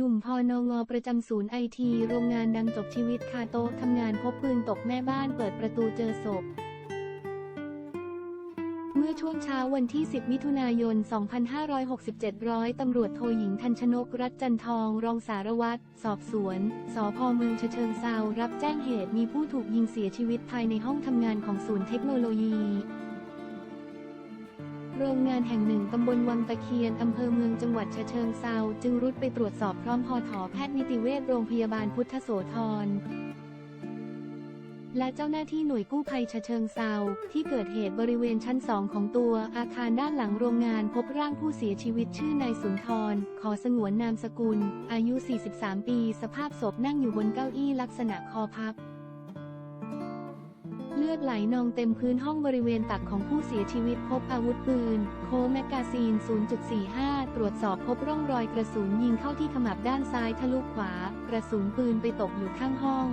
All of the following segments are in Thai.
หนุ่มพอนงอประจำศูนย์ไอทีโรงงานดังจบชีวิตคาโต๊ะทำงานพบปืนตกแม่บ้านเปิดประตูเจอศพ เมื่อช่วงเช้าวันที่ 10 มิถุนายน 2567ร้อยตำรวจโทหญิงทันชนกรัตน์จันทอง รองสารวัตร สอบสวนสพเมืองเชิงเซารับแจ้งเหตุมีผู้ถูกยิงเสียชีวิตภายในห้องทำงานของศูนย์เทคโนโลยี โรงงานแห่งหนึ่งตำบลวังตะเคียน อำเภอเมืองจังหวัดฉะเชิงเซาจึงรุดไปตรวจสอบพร้อมพอถอแพทย์นิติเวชโรงพยาบาลพุทธโสธร และเจ้าหน้าที่หน่วยกู้ภัยฉะเชิงเซาที่เกิดเหตุบริเวณชั้นสองของตัวอาคารด้านหลังโรงงานพบร่างผู้เสียชีวิตชื่อนายสุนทร ขอสงวนนามสกุล อายุ 43 ปี สภาพศพนั่งอยู่บนเก้าอี้ลักษณะคอพับ เลือดไหลนองเต็มพื้นห้องบริเวณตักของผู้เสียชีวิตพบอาวุธปืน โคแมกกาซีน 0.45 ตรวจสอบพบร่องรอยกระสุนยิงเข้าที่ขมับด้านซ้ายทะลุขวา กระสุนปืนไปตกอยู่ข้างห้อง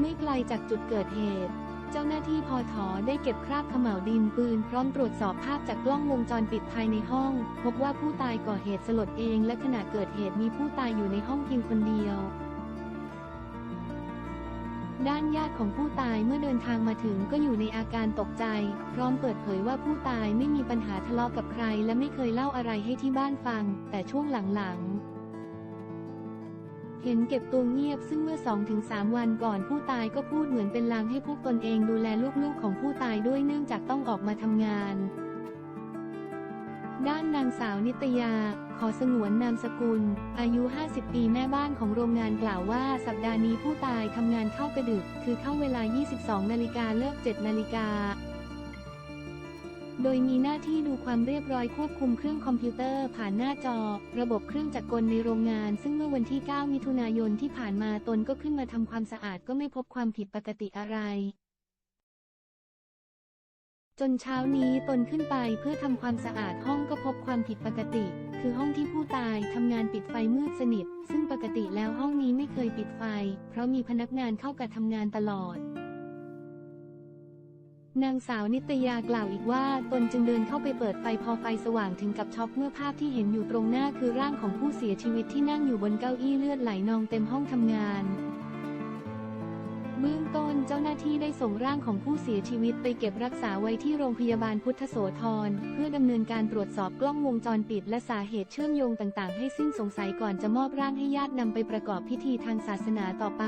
ไม่ไกลจากจุดเกิดเหตุเจ้าหน้าที่พอถอได้เก็บคราบขม่าวดินปืน พร้อมตรวจสอบภาพจากกล้องวงจรปิดภายในห้อง พบว่าผู้ตายก่อเหตุสลดเอง และขณะเกิดเหตุมีผู้ตายอยู่ในห้องเพียงคนเดียว ด้านญาติของผู้ตายเมื่อเดินทางมาถึงก็อยู่ในอาการตกใจ พร้อมเปิดเผยว่าผู้ตายไม่มีปัญหาทะเลาะกับใคร และไม่เคยเล่าอะไรให้ที่บ้านฟัง แต่ช่วงหลังๆ เห็นเก็บตัวเงียบซึ่งเมื่อ 2-3 วันก่อนผู้ตายก็พูดเหมือนเป็นลางให้พวกตนเองดูแลลูกๆของผู้ตายด้วยเนื่องจากต้องออกมาทำงาน ด้านนางสาวนิตยา ขอสงวนนามสกุล อายุ 50 ปีแม่บ้านของโรงงานกล่าวว่าสัปดาห์นี้ผู้ตายทำงานเข้ากระดึก คือเข้าเวลา 22 นาฬิกาเลิก 7 นาฬิกา โดยมีหน้าที่ดูความเรียบร้อยควบคุมเครื่องคอมพิวเตอร์ผ่านหน้าจอ ระบบเครื่องจักรกลในโรงงาน ซึ่งเมื่อวันที่ 9 มิถุนายนที่ผ่านมาตนก็ขึ้นมาทำความสะอาดก็ไม่พบความผิดปกติอะไร จนเช้านี้ตนขึ้นไปเพื่อทำความสะอาดห้องก็พบความผิดปกติ คือห้องที่ผู้ตายทำงานปิดไฟมืดสนิท ซึ่งปกติแล้วห้องนี้ไม่เคยปิดไฟ เพราะมีพนักงานเข้ากะทำงานตลอด นางสาวนิตยากล่าวอีกว่า ตนจึงเดินเข้าไปเปิดไฟพอไฟสว่างถึงกับช็อกเมื่อภาพที่เห็นอยู่ตรงหน้าคือร่างของผู้เสียชีวิตที่นั่งอยู่บนเก้าอี้เลือดไหลนองเต็มห้องทำงาน เบื้องต้นเจ้าหน้าที่ได้ส่งร่างของผู้เสียชีวิตไปเก็บรักษาไว้ที่โรงพยาบาลพุทธโสธร เพื่อดำเนินการตรวจสอบกล้องวงจรปิดและสาเหตุเชื่อมโยงต่างๆ ให้สิ้นสงสัยก่อนจะมอบร่างให้ญาตินำไปประกอบพิธีทางศาสนาต่อไป